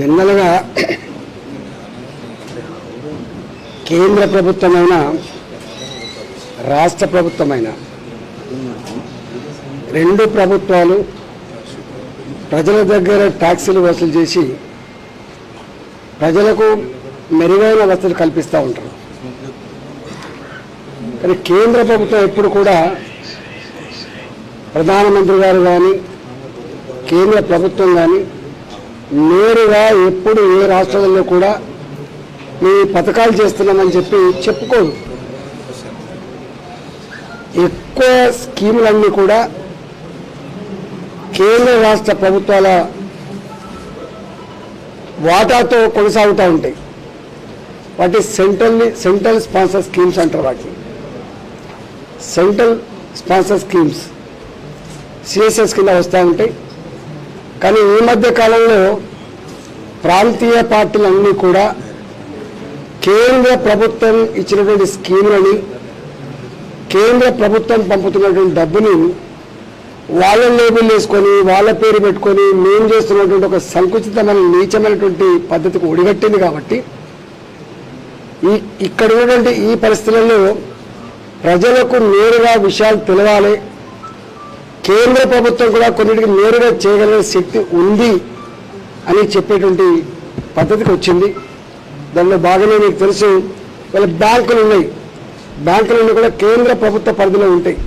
జనరల్గా కేంద్ర ప్రభుత్వమైన రాష్ట్ర ప్రభుత్వమైన రెండు ప్రభుత్వాలు ప్రజల దగ్గర ట్యాక్సీలు వసూలు చేసి ప్రజలకు మెరుగైన వసతులు కల్పిస్తూ ఉంటారు. కానీ కేంద్ర ప్రభుత్వం ఎప్పుడు కూడా ప్రధానమంత్రి గారు కానీ కేంద్ర ప్రభుత్వం కానీ నేరుగా ఎప్పుడు ఏ రాష్ట్రాలలో కూడా మీ పథకాలు చేస్తున్నామని చెప్పి చెప్పుకోదు ఎక్కువ స్కీములన్నీ కూడా కేంద్ర రాష్ట్ర ప్రభుత్వాల వాటాతో కొనసాగుతూ ఉంటాయి. వాటి సెంట్రల్ని సెంట్రల్ స్పాన్సర్ స్కీమ్స్ అంటారు వాటిని. సెంట్రల్ స్పాన్సర్ స్కీమ్స్ సిఎస్ఎస్ కింద వస్తూ ఉంటాయి. కానీ ఈ మధ్య కాలంలో ప్రాంతీయ పార్టీలన్నీ కూడా కేంద్ర ప్రభుత్వం ఇచ్చినటువంటి స్కీములని కేంద్ర ప్రభుత్వం పంపుతున్నటువంటి డబ్బుని వాళ్ళ లేబుల్ వేసుకొని వాళ్ళ పేరు పెట్టుకొని మేము చేస్తున్నటువంటి ఒక సంకుచితమైన నీచమైనటువంటి పద్ధతికి ఒడిగట్టింది కాబట్టి ఈ ఇక్కడ ఉన్నటువంటి ఈ పరిస్థితులలో ప్రజలకు నేరుగా విషయాలు తెలవాలి. కేంద్ర ప్రభుత్వం కూడా కొన్నిటికి నేరుగా చేయగలిగే శక్తి ఉంది అని చెప్పేటువంటి పద్ధతికి వచ్చింది. దానిలో భాగమే మీకు తెలుసు వాళ్ళ బ్యాంకులు ఉన్నాయి. బ్యాంకులన్నీ కూడా కేంద్ర ప్రభుత్వ పరిధిలో ఉంటాయి.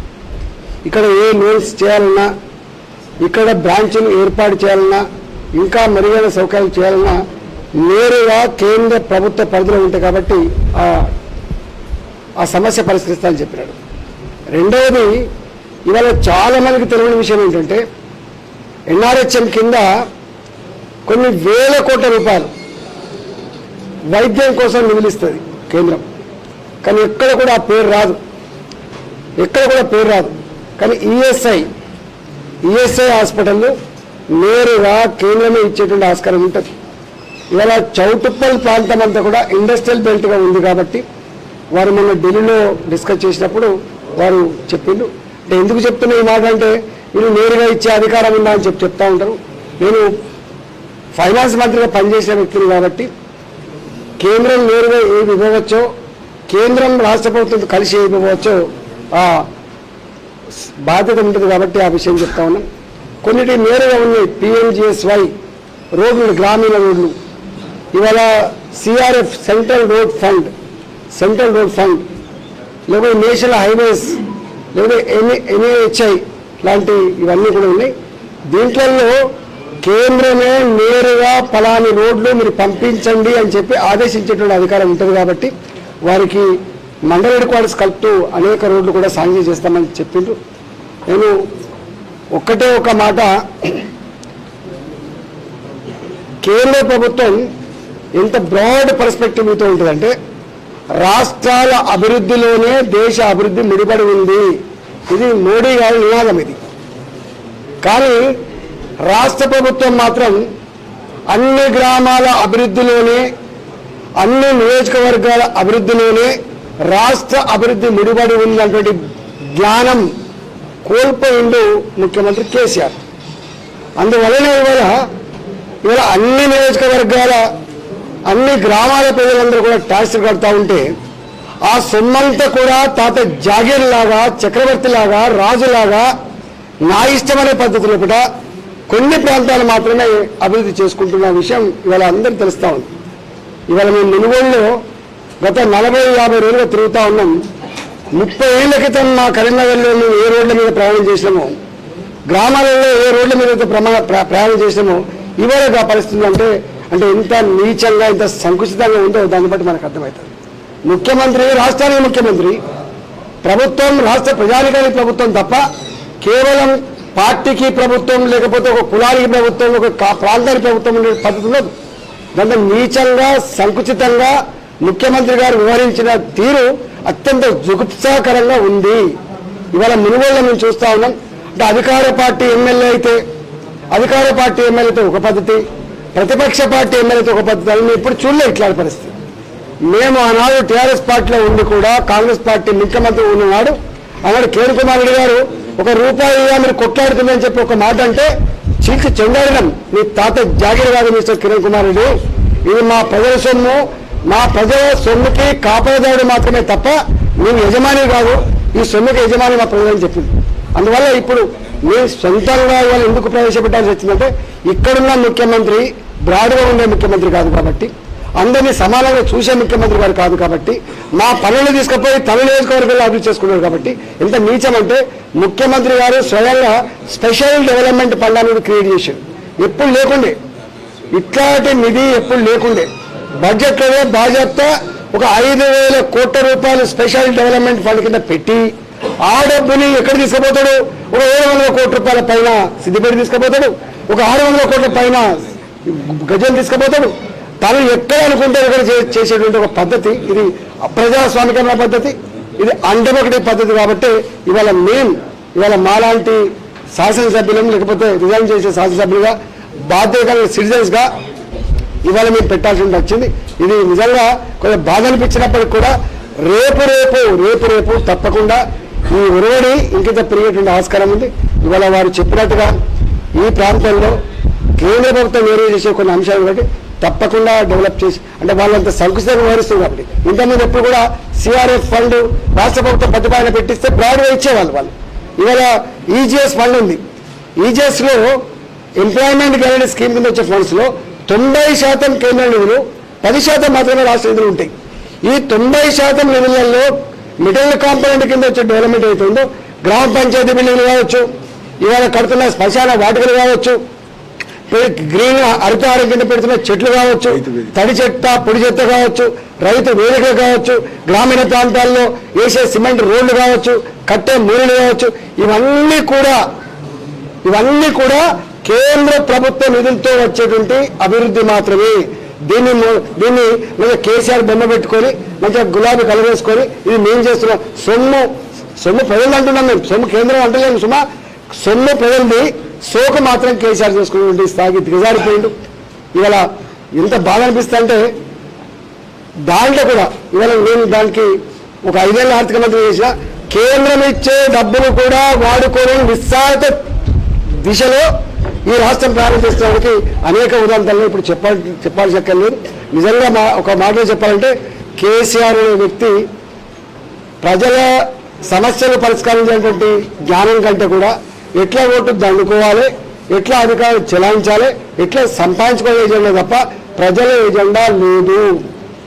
ఇక్కడ ఏ లోన్స్ చేయాలన్నా ఇక్కడ బ్రాంచ్ను ఏర్పాటు చేయాలన్నా ఇంకా మెరుగైన సౌకర్యాలు చేయాలన్నా నేరుగా కేంద్ర ప్రభుత్వ పరిధిలో ఉంటాయి కాబట్టి ఆ ఆ సమస్య పరిష్కరిస్తానని చెప్పినాడు. రెండవది ఇవాళ చాలా మందికి తెలియని విషయం ఏంటంటే ఎన్ఆర్హెచ్ఎం కింద కొన్ని వేల కోట్ల రూపాయలు వైద్యం కోసం నిధులిస్తుంది కేంద్రం. కానీ ఎక్కడ కూడా ఆ పేరు రాదు. ఎక్కడ కూడా పేరు రాదు. కానీ ఈఎస్ఐ ఈఎస్ఐ హాస్పిటల్ నేరుగా కేంద్రమే ఇచ్చేటువంటి ఆస్కారం ఉంటుంది. ఇవాళ చౌటుప్పల్ ప్రాంతం అంతా కూడా ఇండస్ట్రియల్ బెల్ట్గా ఉంది కాబట్టి వారు మొన్న ఢిల్లీలో డిస్కస్ చేసినప్పుడు వారు చెప్పిండు అంటే ఎందుకు చెప్తున్నా ఈ మాట అంటే మీరు నేరుగా ఇచ్చే అధికారం ఉందా అని చెప్పి చెప్తా ఉంటారు. నేను ఫైనాన్స్ మంత్రిగా పనిచేసిన వ్యక్తిని కాబట్టి కేంద్రం నేరుగా ఏమి ఇవ్వవచ్చో కేంద్రం రాష్ట్ర ప్రభుత్వం కలిసి ఏమి ఇవ్వవచ్చో ఆ బాధ్యత ఉంటుంది కాబట్టి ఆ విషయం చెప్తా ఉన్నాం. కొన్నిటి నేరుగా ఉన్నాయి. పిఎంజిఎస్వై రోడ్లు గ్రామీణ రోడ్లు. ఇవాళ CRF central road fund central road fund లేకపోతే నేషనల్ హైవేస్ లేదా ఎన్ఏ ఎన్ఏహెచ్ఐ లాంటి ఇవన్నీ కూడా ఉన్నాయి. దీంట్లో కేంద్రమే నేరుగా ఫలాని రోడ్లు మీరు పంపించండి అని చెప్పి ఆదేశించేటువంటి అధికారం ఉంటుంది కాబట్టి వారికి మండల హెడ్ క్వార్టర్స్ కలుపుతూ అనేక రోడ్లు కూడా సాంక్షన్ చేస్తామని చెప్పిండ్రు. నేను ఒక్కటే ఒక మాట. కేంద్ర ప్రభుత్వం ఎంత బ్రాడ్ పర్స్పెక్టివ్తో ఉంటుందంటే రాష్ట్రాల అభివృద్ధిలోనే దేశ అభివృద్ధి ముడిపడి ఉంది. ఇది మోడీ గారి నినాదం ఇది. కానీ రాష్ట్ర ప్రభుత్వం మాత్రం అన్ని గ్రామాల అభివృద్ధిలోనే అన్ని నియోజకవర్గాల అభివృద్ధిలోనే రాష్ట్ర అభివృద్ధి ముడిపడి ఉందన్నటువంటి జ్ఞానం కోల్పోయిండు ముఖ్యమంత్రి కేసీఆర్. అందువలన ఇవాళ ఇవాళ అన్ని నియోజకవర్గాల అన్ని గ్రామాల ప్రజలందరూ కూడా ట్యాక్స్ కడతా ఉంటే ఆ సొమ్మంతా కూడా తాత జాగీర్ లాగా చక్రవర్తి లాగా రాజులాగా నా ఇష్టమనే పద్ధతిలో కూడా కొన్ని ప్రాంతాలు మాత్రమే అభివృద్ధి చేసుకుంటున్న విషయం ఇవాళ అందరికీ తెలుస్తా ఉంది. ఇవాళ మేము మునుగోడులో గత నలభై యాభై రోజులుగా తిరుగుతూ ఉన్నాం. ముప్పై ఏళ్ళ క్రితం మా కరీంనగర్లో మేము ఏ రోడ్ల మీద ప్రయాణం చేసినామో గ్రామాలలో ఏ రోడ్ల మీద అయితే ప్రమా ప్ర- ప్రయాణం చేసినామో ఇవాళ ఆ పరిస్థితులు అంటే అంటే ఇంత నీచంగా ఇంత సంకుచితంగా ఉందో దాన్ని బట్టి మనకు అర్థమవుతుంది. ముఖ్యమంత్రి రాష్ట్రానికి ముఖ్యమంత్రి ప్రభుత్వం రాష్ట్ర ప్రజానికానికి ప్రభుత్వం తప్ప కేవలం పార్టీకి ప్రభుత్వం లేకపోతే ఒక కులానికి ప్రభుత్వం ఒక ప్రాంతానికి ప్రభుత్వం ఉండే పద్ధతి ఉండదు. దాంట్లో నీచంగా సంకుచితంగా ముఖ్యమంత్రి గారు వివరించిన తీరు అత్యంత జుగుప్సాకరంగా ఉంది. ఇవాళ మునుగోళ్ళ మేము చూస్తా ఉన్నాం. అంటే అధికార పార్టీ ఎమ్మెల్యే అయితే అధికార పార్టీ ఎమ్మెల్యేతో ఒక పద్ధతి ప్రతిపక్ష పార్టీ ఎమ్మెల్యేతో ఒక పద్ధతి ఇప్పుడు మేము చూడలే ఇట్లాంటి పరిస్థితి. మేము ఆనాడు టీఆర్ఎస్ పార్టీలో ఉండి కూడా కాంగ్రెస్ పార్టీ ముఖ్యమంత్రి ఉన్ననాడు ఆనాడు కిరణ్ కుమార్ రెడ్డి గారు ఒక రూపాయి మీరు కొట్లాడుతుందని చెప్పి ఒక మాట అంటే చీల్చి చెండాడడం. మీ తాత జాగిరి గారు మిస్టర్ కిరణ్ కుమార్ రెడ్డి ఇది మా ప్రజల సొమ్ము. మా ప్రజల సొమ్ముకి కాపాడదాడు మాత్రమే తప్ప నేను యజమాని కాదు. ఈ సొమ్ముకి యజమాని మా ప్రజలని చెప్పింది. అందువల్ల ఇప్పుడు మీ సొంతంగా ఎందుకు ప్రవేశపెట్టాల్సి వచ్చిందంటే ఇక్కడున్న ముఖ్యమంత్రి బ్రాడ్గా ఉండే ముఖ్యమంత్రి కాదు కాబట్టి అందరినీ సమానంగా చూసే ముఖ్యమంత్రి గారు కాదు కాబట్టి మా పనులు తీసుకుపోయి తన నియోజకవర్గంలో అభివృద్ధి చేసుకున్నారు కాబట్టి ఎంత నీచం అంటే ముఖ్యమంత్రి గారు స్వయంగా స్పెషల్ డెవలప్మెంట్ ఫండ్ అనేది క్రియేట్ చేశారు. ఎప్పుడు లేకుండే. ఇట్లాంటి నిధి ఎప్పుడు లేకుండే. బడ్జెట్లోనే బాధ్యత ఒక ఐదు వేల కోట్ల రూపాయలు స్పెషల్ డెవలప్మెంట్ ఫండ్ కింద పెట్టి ఆ డబ్బుని ఎక్కడ తీసుకుపోతాడు? ఒక ఏడు వందల కోట్ల రూపాయల పైన సిద్దిపేట తీసుకుపోతాడు. ఒక ఆరు వందల కోట్ల పైన గజం తీసుకుపోతాడు తను ఎక్కడ అనుకుంటే ఎక్కడ చేసేటువంటి ఒక పద్ధతి ఇది అప్రజాస్వామికమైన పద్ధతి ఇది అండమొకటి పద్ధతి కాబట్టి ఇవాళ మేం ఇవాళ మాలాంటి శాసనసభ్యులం లేకపోతే రిజైన్ చేసే శాసనసభ్యులుగా బాధ్యత సిటిజన్స్గా ఇవాళ మేము పెట్టాల్సి వచ్చింది. ఇది నిజంగా కొంచెం బాధ అనిపించినప్పటికి కూడా రేపు రేపు రేపు రేపు తప్పకుండా ఈ ఉరవడి ఇంకింత పెరిగేటువంటి ఆస్కారం ఉంది. ఇవాళ వారు చెప్పినట్టుగా ఈ ప్రాంతంలో కేంద్ర ప్రభుత్వం వేరే చేసే కొన్ని అంశాలు బట్టి తప్పకుండా డెవలప్ చేసి అంటే వాళ్ళంత సంకుచితంగా వ్యవహరిస్తుంది కాబట్టి. ఇంతకుముందు ఎప్పుడు కూడా సిఆర్ఎఫ్ ఫండ్ రాష్ట్ర ప్రభుత్వం ప్రతిపాదన పెట్టిస్తే బ్రాడ్వే ఇచ్చేవాళ్ళు వాళ్ళు. ఇవాళ ఈజీఎస్ ఫండ్ ఉంది. ఈజీఎస్లో ఎంప్లాయ్మెంట్ గ్యారెంటీ స్కీమ్ కింద వచ్చే ఫండ్స్లో తొంభై శాతం కేంద్ర నిధులు పది శాతం మాత్రమే రాష్ట్ర నిధులు ఉంటాయి. ఈ తొంభై శాతం నిధులలో మిడిల్ కాంపోనెంట్ కింద వచ్చే డెవలప్మెంట్ అవుతుందో గ్రామ పంచాయతీ బిల్డింగ్లు కావచ్చు ఇవాళ కడుతున్న శ్మశాన వాటికలు కావచ్చు గ్రీన్ హరితహారం కింద పెడుతున్న చెట్లు కావచ్చు తడి చెత్త పొడి చెత్త కావచ్చు రైతు వేదిక కావచ్చు గ్రామీణ ప్రాంతాల్లో వేసే సిమెంట్ రోడ్లు కావచ్చు కట్టే మూలలు కావచ్చు ఇవన్నీ కూడా ఇవన్నీ కూడా కేంద్ర ప్రభుత్వ నిధులతో వచ్చేటువంటి అభివృద్ధి మాత్రమే. దీన్ని దీన్ని మంచిగా కేసీఆర్ బొమ్మ పెట్టుకొని మంచిగా గులాబీ కలవేసుకొని ఇది మేము చేస్తున్నాం. సొమ్ము సొమ్ము ప్రజలు అంటున్నాం మేము. సొమ్ము కేంద్రం అంటలేము సుమా. సొమ్ము ప్రజలది సోకు మాత్రం కేసీఆర్ చేసుకునేటువంటి స్థాయికి దిగజారిపోయిండు. ఇవాళ ఎంత బాధ అనిపిస్తా అంటే దాంట్లో కూడా ఇవాళ నేను దానికి ఒక ఐదేళ్ళ ఆర్థిక మంత్రి చేసిన కేంద్రం ఇచ్చే డబ్బులు కూడా వాడుకోని నిస్సారత దిశలో ఈ రాష్ట్రం ప్రారంభించడానికి అనేక ఉదాహరణలు ఇప్పుడు చెప్పాలి చెప్పాల్సి అక్కర్లేదు నిజంగా మా ఒక మాటలో చెప్పాలంటే కేసీఆర్ అనే వ్యక్తి ప్రజల సమస్యలు పరిష్కరించేటువంటి జ్ఞానం కంటే కూడా ఎట్లా ఓటు దండుకోవాలి ఎట్లా అధికారులు చెలాయించాలి ఎట్లా సంపాదించుకోవాలి ఎజెండా తప్ప ప్రజల ఎజెండా లేదు.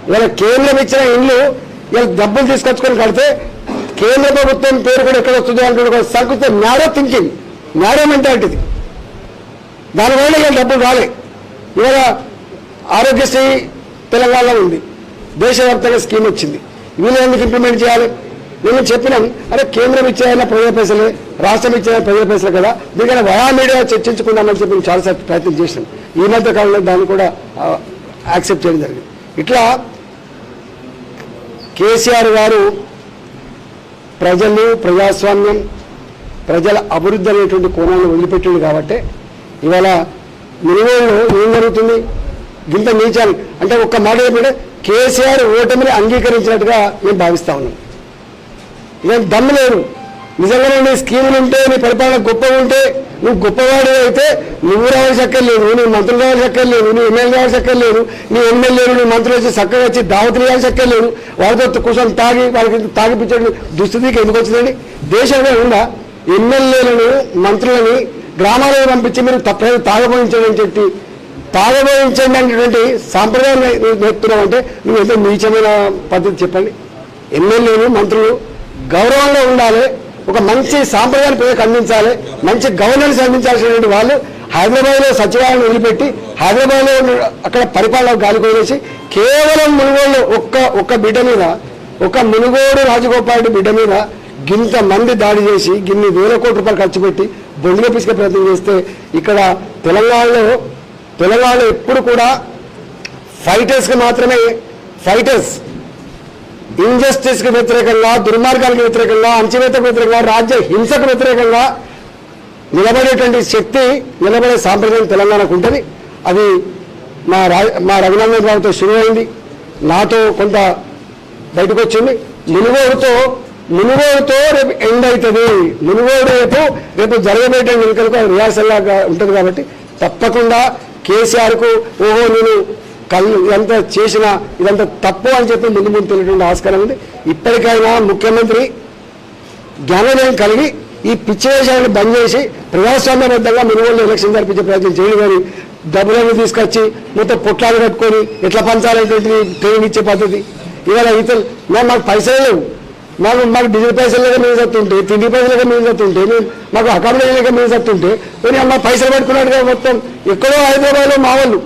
ఇలా కేంద్రం ఇచ్చిన ఇండ్లు ఇలా డబ్బులు తీసుకొచ్చుకొని కడితే కేంద్ర ప్రభుత్వం పేరు కూడా ఎక్కడ వస్తుందో అంటే సంకృతి మేడో థింకింగ్ న్యారో మెంటాలిటీ దానివల్ల ఇలా డబ్బులు రాలే. ఇవాళ ఆరోగ్యశ్రీ తెలంగాణలో ఉంది. దేశవ్యాప్తంగా స్కీమ్ వచ్చింది. వీళ్ళు ఎందుకు ఇంప్లిమెంట్ చేయాలి? నేను చెప్పినాం. అరే కేంద్రం ఇచ్చేదైనా ప్రజల పైసలే రాష్ట్రం ఇచ్చేయాలి ప్రజల పైసలు కదా. దీనికైనా వయా మీడియా చర్చించుకుందామని చెప్పి మేము చాలాసార్లు ప్రయత్నం చేసినాం. ఈ మధ్య కాలంలో దాన్ని కూడా యాక్సెప్ట్ చేయడం జరిగింది. ఇట్లా కేసీఆర్ గారు ప్రజలు ప్రజాస్వామ్యం ప్రజల అభివృద్ధి అనేటువంటి కోణాన్ని వదిలిపెట్టింది కాబట్టి ఇవాళ మునుగోడులో ఏం జరుగుతుంది? గింత నీచాలి. అంటే ఒక్క మాట చెప్పంటే కేసీఆర్ ఓటమిని అంగీకరించినట్టుగా మేము భావిస్తా ఉన్నాం ఇలాంటి దమ్ము లేదు. నిజంగానే నీ స్కీములు ఉంటే నీ పరిపాలన గొప్పగా ఉంటే నువ్వు గొప్పవాడు అయితే నువ్వు రావాల్సి అక్కర్లేదు నీ మంత్రులు రావాల్సి అక్కర్లేదు నీ ఎమ్మెల్యే రావాల్సి అక్కర్లేదు నీ ఎమ్మెల్యేలు నీ మంత్రులు వచ్చి చక్కగా వచ్చి దావతులు ఇవ్వాల్సి అక్కర్లేదు వాళ్ళతో కూర్చొని తాగి వాళ్ళకి తాగిపించే దుస్థితికి ఎందుకు వచ్చిందండి? దేశంలో ఉందా ఎమ్మెల్యేలను మంత్రులని గ్రామాలకు పంపించి మీరు తప్పలేదు తాగబోయించండి అని చెప్పి తాగబోయించండి అనేటువంటి సాంప్రదాయం నేర్పుతున్నావు అంటే నువ్వు ఎంతో నీచమైన పద్ధతి చెప్పండి. ఎమ్మెల్యేలు మంత్రులు గౌరవంగా ఉండాలి. ఒక మంచి సాంప్రదాయాన్ని ప్రజలకు అందించాలి. మంచి గవర్నెన్స్ అందించాల్సినటువంటి వాళ్ళు హైదరాబాద్లో సచివాలయం వదిలిపెట్టి హైదరాబాద్లో అక్కడ పరిపాలన గాలికొనేసి కేవలం మునుగోడు ఒక్క ఒక్క బిడ్డ మీద ఒక మునుగోడు రాజగోపాల్ రెడ్డి బిడ్డ మీద గింత మంది దాడి చేసి గిన్ని వేల కోట్ల రూపాయలు ఖర్చు పెట్టి బొండిగా పిసికే ప్రయత్నం చేస్తే ఇక్కడ తెలంగాణలో తెలంగాణలో ఎప్పుడు కూడా ఫైటర్స్కి మాత్రమే ఫైటర్స్ ఇంజస్టిస్కి వ్యతిరేకంగా దుర్మార్గానికి వ్యతిరేకంగా అంచవేతకు వ్యతిరేకంగా రాజ్య హింసకు వ్యతిరేకంగా నిలబడేటువంటి శక్తి నిలబడే సాంప్రదాయం తెలంగాణకు ఉంటుంది. అది మా రా మా రఘునందన్ రావుతో శురువైంది నాతో కొంత బయటకు వచ్చింది మునుగోడుతో మునుగోడుతో రేపు ఎండ్ అవుతుంది మునుగోడు రేపు రేపు జరగబోయే ఎన్నికలకు రిహార్సల్ లాగా ఉంటుంది కాబట్టి తప్పకుండా కేసీఆర్కు ఓహో నేను కళ్ళు ఇదంతా చేసిన ఇదంతా తప్పు అని చెప్పి ముందు ముందు తెలియటువంటి ఆస్కారం ఉంది. ఇప్పటికైనా ముఖ్యమంత్రి జ్ఞానోదయం కలిగి ఈ పిచ్చి వేషాలను బంద్ చేసి ప్రజాస్వామ్యబద్ధంగా మినిమల్ ఎలక్షన్ జరిపించే ప్రయత్నం చేయడం కానీ డబ్బులను తీసుకొచ్చి మొత్తం పొట్లాలు కట్టుకొని ఎట్లా పంచాలనేటువంటి ట్రైనింగ్ ఇచ్చే పద్ధతి. ఇవాళ ఇతరులు మేము మాకు పైసలు లేవు. మాకు మాకు డీజిల్ పైసలుగా మీద చస్తుంటే తిండి పైసలుగా మీద చస్తుంటే మాకు అకామిడేషన్గా మీద చస్తుంటే కొన్ని అమ్మ పైసలు పట్టుకున్నట్టుగా మొత్తం. ఎక్కడో హైదరాబాద్లో మా వాళ్ళు.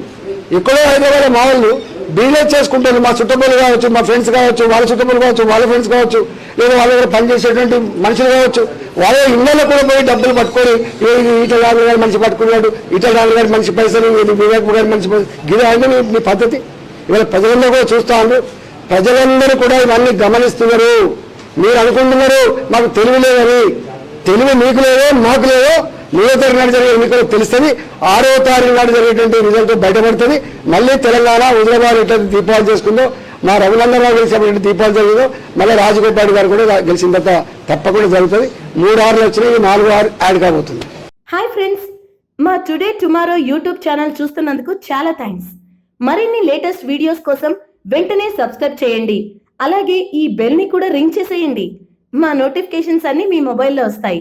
ఎక్కడో హైదరాబాద్ మా వాళ్ళు డీలే చేసుకుంటారు. మా చుట్టపల్లి కావచ్చు మా ఫ్రెండ్స్ కావచ్చు వాళ్ళ చుట్టపల్లి కావచ్చు వాళ్ళ ఫ్రెండ్స్ కావచ్చు లేదా వాళ్ళ దగ్గర పనిచేసేటువంటి మనుషులు కావచ్చు వాళ్ళ ఇళ్ళలో కూడా పోయి డబ్బులు పట్టుకొని ఈట ఇది రాజు గారు మనిషి పట్టుకున్నాడు ఈట రాజు గారి మంచి పైసలు వివేక్ గారి మంచి గిరి అంటే మీ- పద్ధతి. ఇవాళ ప్రజలందరూ కూడా చూస్తా ప్రజలందరూ కూడా ఇవన్నీ గమనిస్తున్నారు. మీరు అనుకుంటున్నారు మాకు తెలివి లేదని. తెలివి మీకు లేదో మాకు లేదో మూడో తారీఖు నాడు జరిగే ఎన్నికలు తెలుస్తుంది. ఆరో తారీఖు నాడు జరిగేటువంటి రిజల్ట్ బయటపడుతుంది. మళ్ళీ తెలంగాణ హుజరాబాద్ ఎట్లయితే దీపావళి చేసుకుందో మా రఘునందనరావు గెలిచినటువంటి దీపావళి జరిగిందో మళ్ళీ రాజగోపాల్ గారు కూడా గెలిచిన తర్వాత తప్పకుండా జరుగుతుంది. మూడు ఆరులు వచ్చినాయి నాలుగు ఆరు యాడ్ కాబోతుంది. హాయ్ ఫ్రెండ్స్ మా టుడే టుమారో యూట్యూబ్ ఛానల్ చూస్తున్నందుకు చాలా థ్యాంక్స్ మరిన్ని లేటెస్ట్ వీడియోస్ కోసం వెంటనే సబ్స్క్రైబ్ చేయండి. అలాగే ఈ బెల్ని కూడా రింగ్ చేసేయండి. మా నోటిఫికేషన్స్ అన్ని మీ మొబైల్లో వస్తాయి.